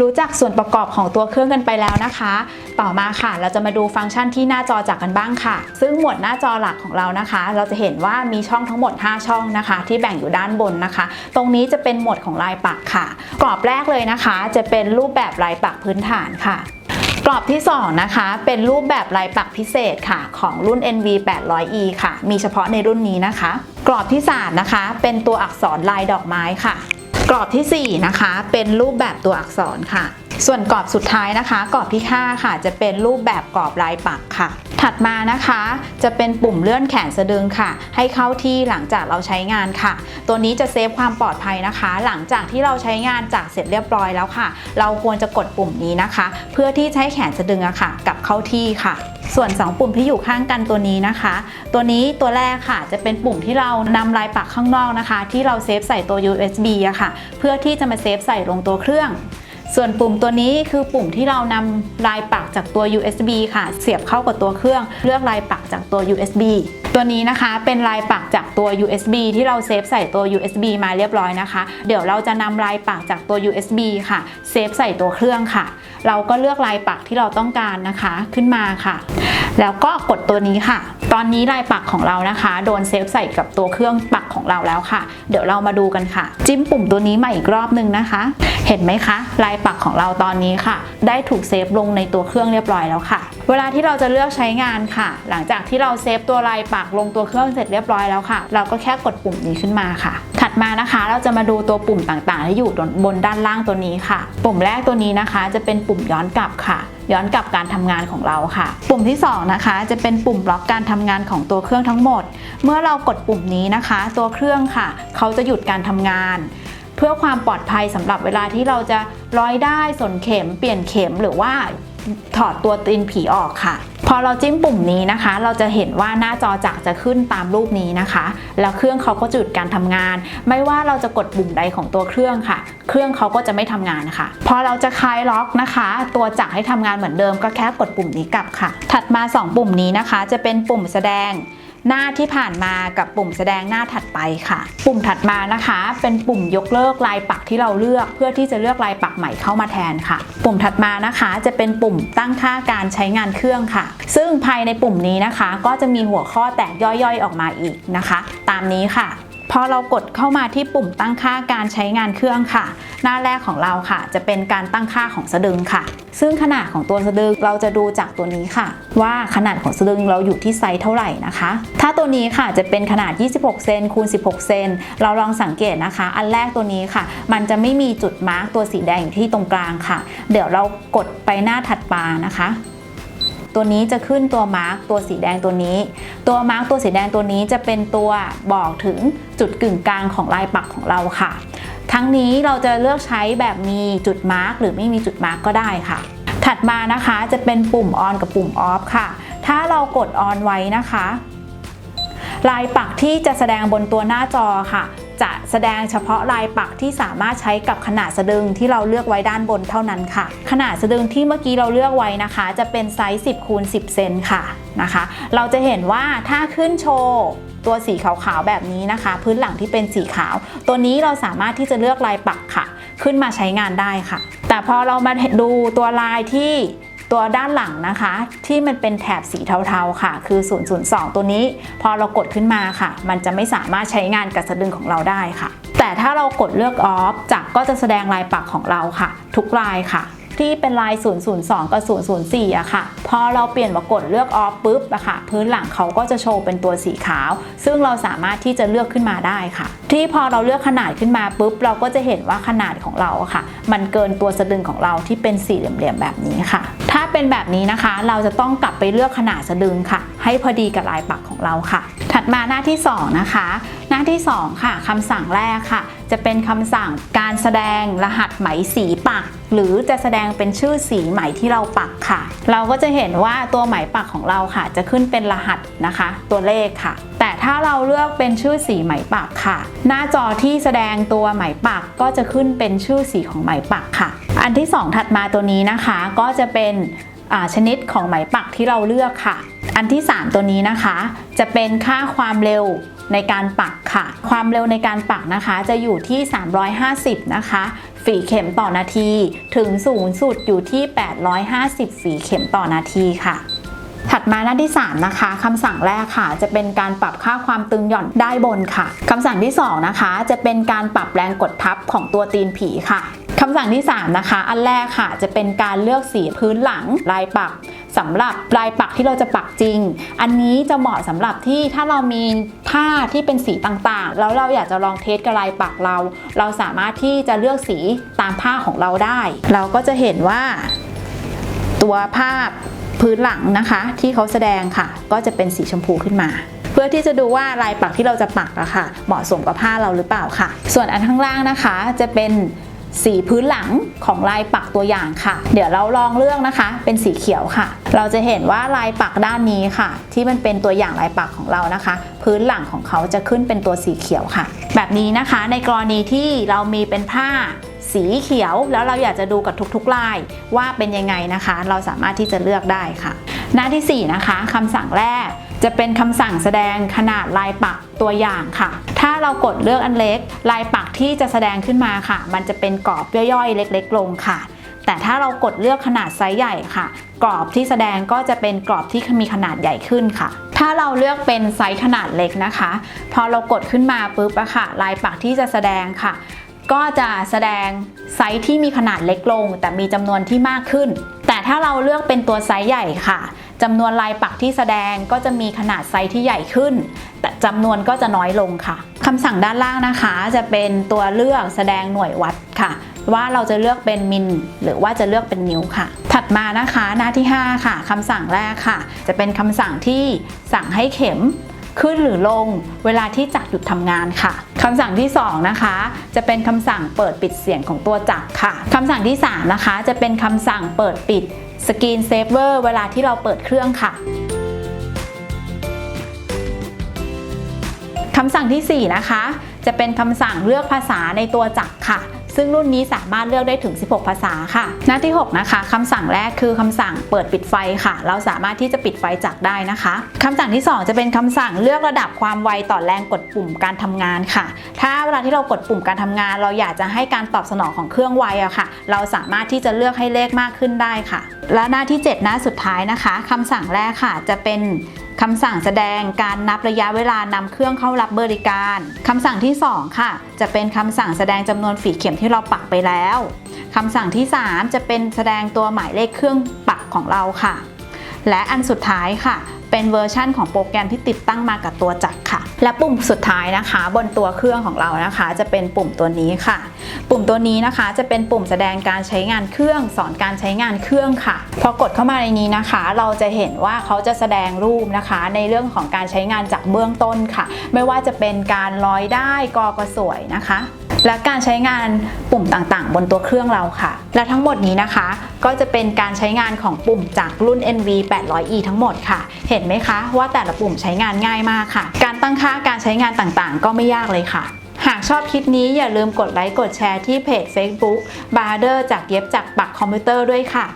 รู้จักส่วนประกอบของตัวเครื่องกันไปแล้วนะคะ ต่อมาค่ะ เราจะมาดูฟังก์ชันที่หน้าจอจากกันบ้างค่ะ ซึ่งหมวดหน้าจอหลักของเรานะคะ เราจะเห็นว่ามีช่องทั้งหมด 5 ช่องนะคะ ที่แบ่งอยู่ด้านบนนะคะ ตรงนี้จะเป็นหมวดของลายปักค่ะ กรอบแรกเลยนะคะ จะเป็นรูปแบบลายปักพื้นฐานค่ะกรอบที่ 2 นะคะ เป็นรูปแบบลายปักพิเศษค่ะ ของรุ่น NV 800E ค่ะ มีเฉพาะในรุ่นนี้นะคะ กรอบที่ 3 นะคะ เป็นตัวอักษรลายดอกไม้ค่ะ รอบทีสี่ 4 นะคะ เป็นรูปแบบตัวอักษรค่ะ ส่วนกรอบสุดท้ายนะคะ กรอบที่ 5 ค่ะ จะเป็นรูปแบบกรอบลายปักค่ะ ถัดมานะคะ จะเป็นปุ่มเลื่อนแขนสะดึงค่ะ ให้เข้าที่หลังจากเราใช้งานค่ะ ตัวนี้จะเซฟความปลอดภัยนะคะ หลังจากที่เราใช้งานจากเสร็จเรียบร้อยแล้วค่ะ เราควรจะกดปุ่มนี้นะคะ เพื่อที่ให้แขนสะดึงอะค่ะกับเข้าที่ค่ะส่วน 2 ปุ่มที่อยู่ข้างกันตัวนี้นะคะ ตัวนี้ตัวแรกค่ะ จะเป็นปุ่มที่เรานำลายปักข้างนอกนะคะ ที่เราเซฟใส่ตัว USB อะค่ะ เพื่อที่จะมาเซฟใส่ลงตัวเครื่อง ส่วนปุ่มตัวนี้คือปุ่มที่เรานำลายปักจากตัว USB ค่ะ เสียบเข้ากับตัวเครื่อง เลือกลายปักจากตัว USB ตัวนี้นะคะเป็นลายปักจากตัว USB ที่เราเซฟใส่ตัว USB มาเรียบร้อยนะคะ เดี๋ยวเราจะนำลายปักจากตัว USB ค่ะ เซฟใส่ตัวเครื่องค่ะ เราก็เลือกลายปักที่เราต้องการนะคะขึ้นมาค่ะ แล้วก็กดตัวนี้ค่ะ ตอนนี้ลายปักของเรานะคะ โดนเซฟใส่กับตัวเครื่องปักของเราแล้วค่ะ เดี๋ยวเรามาดูกันค่ะ จิ้มปุ่มตัวนี้มาอีกรอบหนึงนะคะ เห็นไหมคะลายปักของเราตอนนี้ค่ะ ได้ถูกเซฟลงในตัวเครื่องเรียบร้อยแล้วค่ะ เวลาที่เราจะเลือกใช้งานค่ะ หลังจากที่เราเซฟตัวลายปักลงตัวเครื่องเสร็จเรียบร้อยแล้วค่ะ เราก็แค่กดปุ่มนี้ขึ้นมาค่ะ ถัดมานะคะ เราจะมาดูตัวปุ่มต่างๆที่อยู่บนด้านล่างตัวนี้ค่ะ ปุ่มแรกตัวนี้นะคะ จะเป็นปุ่มย้อนกลับค่ะย้อนกลับการทำงานของเราค่ะ ปุ่มที่สองนะคะ จะเป็นปุ่มบล็อกการทำงานของตัวเครื่องทั้งหมด เมื่อเรากดปุ่มนี้นะคะ ตัวเครื่องค่ะ เขาจะหยุดการทำงาน เพื่อความปลอดภัยสำหรับเวลาที่เราจะ ร้อยได้สนเข็มเปลี่ยนเข็มหรือว่าถอดตัวตีนผีออกค่ะ พอเราจิ้มปุ่มนี้นะคะ เราจะเห็นว่าหน้าจอจักรจะขึ้นตามรูปนี้นะคะ แล้วเครื่องเขาก็จุดการทำงาน ไม่ว่าเราจะกดปุ่มใดของตัวเครื่องค่ะ เครื่องเขาก็จะไม่ทำงานค่ะ พอเราจะคลายล็อกนะคะ ตัวจักรให้ทำงานเหมือนเดิมก็แค่กดปุ่มนี้กลับค่ะ ถัดมา 2 ปุ่มนี้นะคะ จะเป็นปุ่มแสดง หน้าที่ผ่านมากับปุ่มแสดงหน้าถัดไปค่ะ ปุ่มถัดมานะคะ เป็นปุ่มยกเลิกลายปักที่เราเลือกเพื่อที่จะเลือกลายปักใหม่เข้ามาแทนค่ะ ปุ่มถัดมานะคะจะเป็นปุ่มตั้งค่าการใช้งานเครื่องค่ะ ซึ่งภายในปุ่มนี้นะคะ ก็จะมีหัวข้อแตกย่อยๆออกมาอีกนะคะ ตามนี้ค่ะ พอเรากดเข้ามาที่ปุ่มตั้งค่าการใช้งานเครื่องค่ะ หน้าแรกของเราค่ะ จะเป็นการตั้งค่าของสะดึงค่ะ ซึ่งขนาดของตัวสะดึงเราจะดูจากตัวนี้ค่ะ ว่าขนาดของสะดึงเราอยู่ที่ไซส์เท่าไหร่นะคะ ถ้าตัวนี้ค่ะจะเป็นขนาด 26 เซนคูณ 16 เซนเราลองสังเกตนะคะ อันแรกตัวนี้ค่ะ มันจะไม่มีจุดมาร์กตัวสีแดงอยู่ที่ตรงกลางค่ะ เดี๋ยวเรากดไปหน้าถัดมานะคะ ตัวนี้จะขึ้นตัวมาร์กตัวสีแดงตัวนี้ ตัวมาร์กตัวสีแดงตัวนี้จะเป็นตัวบอกถึงจุดกึ่งกลางของลายปักของเราค่ะ ทั้งนี้เราจะเลือกใช้แบบมีจุดมาร์กหรือไม่มีจุดมาร์กก็ได้ค่ะ ถัดมานะคะจะเป็นปุ่ม on กับปุ่ม off ค่ะ ถ้าเรากด on ไว้นะคะ ลายปักที่จะแสดงบนตัวหน้าจอค่ะจะแสดงเฉพาะลายปักที่สามารถใช้กับขนาดสะดึงที่เราเลือกไว้ด้านบนเท่านั้นค่ะ ขนาดสะดึงที่เมื่อกี้เราเลือกไว้นะคะ จะเป็นไซส์ 10คูณ10 เซนค่ะนะคะ เราจะเห็นว่าถ้าขึ้นโชว์ตัวสีขาวๆแบบนี้นะคะ พื้นหลังที่เป็นสีขาว ตัวนี้เราสามารถที่จะเลือกลายปักค่ะ ขึ้นมาใช้งานได้ค่ะ แต่พอเรามาดูตัวลายที่ ตัวด้านหลังนะคะ ที่มันเป็นแถบสีเทาๆค่ะ คือ 002 ตัวนี้พอเรากดขึ้นมาค่ะ มันจะไม่สามารถใช้งานกับสะดึงของเราได้ค่ะ แต่ถ้าเรากดเลือกออฟจักรก็จะแสดงลายปักของเราค่ะ ทุกลายค่ะ ที่เป็นลาย 002 กับ 004อะค่ะ พอเราเปลี่ยนมากดเลือกออฟปุ๊บอะค่ะ พื้นหลังเขาก็จะโชว์เป็นตัวสีขาว ซึ่งเราสามารถที่จะเลือกขึ้นมาได้ค่ะ ที่พอเราเลือกขนาดขึ้นมาปุ๊บ เราก็จะเห็นว่าขนาดของเราอะค่ะ มันเกินตัวสะดึงของเราที่เป็นสี่เหลี่ยมๆแบบนี้ค่ะ ถ้าเป็นแบบนี้นะคะ เราจะต้องกลับไปเลือกขนาดสะดึงค่ะ ให้พอดีกับลายปักของเราค่ะ ถัดมาหน้าที่สองนะคะ หน้าที่สองค่ะคำสั่งแรกค่ะ จะเป็นคำสั่งการแสดงรหัสไหมสีปัก หรือจะแสดงเป็นชื่อสีไหมที่เราปักค่ะ เราก็จะเห็นว่าตัวไหมปักของเราค่ะ จะขึ้นเป็นรหัสนะคะ ตัวเลขค่ะ แต่ถ้าเราเลือกเป็นชื่อสีไหมปักค่ะ หน้าจอที่แสดงตัวไหมปักก็จะขึ้นเป็นชื่อสีของไหมปักค่ะ อันที่สองถัดมาตัวนี้นะคะก็จะเป็นชนิดของไหมปักที่เราเลือกค่ะ อันที่ 3 ตัวนี้นะคะ จะเป็นค่าความเร็วในการปักค่ะ ความเร็วในการปักนะคะ จะอยู่ที่ 350 นะคะ ฝีเข็มต่อนาที ถึงสูงสุดอยู่ที่ 850 ฝีเข็มต่อนาทีค่ะถัดมาหน้าที่ 3 นะคะคำสั่งแรกค่ะ จะเป็นการปรับค่าความตึงหย่อนได้บนค่ะคำสั่งที่ 2 นะคะ จะเป็นการปรับแรงกดทับของตัวตีนผีค่ะคำสั่งที่ 3 นะคะ อันแรกค่ะ จะเป็นการเลือกสีพื้นหลังลายปัก สำหรับลายปักที่เราจะปักจริง อันนี้จะเหมาะสำหรับที่ถ้าเรามีผ้าที่เป็นสีต่างๆ แล้วเราอยากจะลองเทสกับลายปักเรา เราสามารถที่จะเลือกสีตามผ้าของเราได้ เราก็จะเห็นว่า ตัวภาพพื้นหลังนะคะ ที่เขาแสดงค่ะ ก็จะเป็นสีชมพูขึ้นมาเพื่อที่จะดูว่าลายปักที่เราจะปักอะค่ะ เหมาะสมกับผ้าเราหรือเปล่าค่ะ ส่วนอันข้างล่างนะคะจะเป็น สีพื้นหลังของลายปักตัวอย่างค่ะ เดี๋ยวเราลองเลือกนะคะ เป็นสีเขียวค่ะ เราจะเห็นว่าลายปักด้านนี้ค่ะ ที่มันเป็นตัวอย่างลายปักของเรานะคะ พื้นหลังของเขาจะขึ้นเป็นตัวสีเขียวค่ะ แบบนี้นะคะในกรณีที่เรามีเป็นผ้าสีเขียวแล้วเราอยากจะดูกับทุกๆลายว่าเป็นยังไงนะคะ เราสามารถที่จะเลือกได้ค่ะ หน้าที่ 4 นะคะคำสั่งแรก จะเป็นคำสั่งแสดงขนาดลายปักตัวอย่างค่ะ ถ้าเรากดเลือกอันเล็ก ลายปักที่จะแสดงขึ้นมาค่ะ มันจะเป็นกรอบย่อยๆ เล็ก ๆ ลงค่ะ แต่ถ้าเรากดเลือกขนาดไซส์ใหญ่ค่ะ กรอบที่แสดงก็จะเป็นกรอบที่มีขนาดใหญ่ขึ้นค่ะถ้าเราเลือกเป็นไซส์ขนาดเล็กนะคะ พอเรากดขึ้นมาปุ๊บอะค่ะ ลายปักที่จะแสดงค่ะ ก็จะแสดงไซส์ที่มีขนาดเล็กลง แต่มีจำนวนที่มากขึ้น แต่ถ้าเราเลือกเป็นตัวไซส์ใหญ่ค่ะ จำนวนลายปักที่แสดงก็จะมีขนาดไซส์ที่ใหญ่ขึ้น แต่จำนวนก็จะน้อยลงค่ะคำสั่งด้านล่างนะคะ จะเป็นตัวเลือกแสดงหน่วยวัดค่ะ ว่าเราจะเลือกเป็นมิลหรือว่าจะเลือกเป็นนิ้วค่ะ ถัดมานะคะหน้าที่ 5 ค่ะคำสั่งแรกค่ะ จะเป็นคำสั่งที่สั่งให้เข็มขึ้นหรือลงเวลาที่จักรหยุดทำงานค่ะคำสั่งที่ 2 นะคะ จะเป็นคำสั่งเปิดปิดเสียงของตัวจักรค่ะคำสั่งที่ 3 นะคะ จะเป็นคำสั่งเปิดปิด สกรีนเซฟเวอร์เวลาที่เราเปิดเครื่องค่ะคำสั่งทีสี่4 นะคะ จะเป็นคำสั่งเลือกภาษาในตัวจักรค่ะ ซึ่งรุ่นนี้สามารถเลือกได้ถึง 16 ภาษาค่ะ หน้าที่ 6 นะคะคำสั่งแรกคือคำสั่งเปิดปิดไฟค่ะ เราสามารถที่จะปิดไฟจักได้นะคะคำสั่งที่ 2 จะเป็นคำสั่งเลือกระดับความไวต่อแรงกดปุ่มการทำงานค่ะ ถ้าเวลาที่เรากดปุ่มการทำงาน เราอยากจะให้การตอบสนองของเครื่องไวอะค่ะ เราสามารถที่จะเลือกให้เลขมากขึ้นได้ค่ะ และหน้าที่ 7 หน้าสุดท้ายนะคะคำสั่งแรกค่ะจะเป็น คำสั่งแสดงการนับระยะเวลานำเครื่องเข้ารับบริการคำสั่งที่ 2 ค่ะ จะเป็นคำสั่งแสดงจำนวนฝีเข็มที่เราปักไปแล้วคำสั่งที่ 3 จะเป็นแสดงตัวหมายเลขเครื่องปักของเราค่ะ และอันสุดท้ายค่ะ เป็นเวอร์ชั่นของโปรแกรมที่ติดตั้งมากับตัวจักรค่ะ และปุ่มสุดท้ายนะคะ บนตัวเครื่องของเรานะคะ จะเป็นปุ่มตัวนี้ค่ะ ปุ่มตัวนี้นะคะจะเป็นปุ่มแสดงการใช้งานเครื่อง สอนการใช้งานเครื่องค่ะ พอกดเข้ามาในนี้นะคะ เราจะเห็นว่าเขาจะแสดงรูปนะคะ ในเรื่องของการใช้งานจากเบื้องต้นค่ะ ไม่ว่าจะเป็นการร้อยได้กอกระสวยนะคะ และการใช้งานปุ่มต่างๆ บนตัวเครื่องเราค่ะ และทั้งหมดนี้นะคะ ก็จะเป็นการใช้งานของปุ่มจากรุ่น NV 800E ทั้งหมดค่ะ เห็นไหมคะว่าแต่ละปุ่มใช้งานง่ายมากค่ะ การตั้งค่าการใช้งานต่างๆ ก็ไม่ยากเลยค่ะหากชอบคลิปนี้อย่าลืมกดไลค์กดแชร์ที่เพจ Facebook b a r d e r จากเย็บจากปักคอมพิวเตอร์ด้วยค่ะ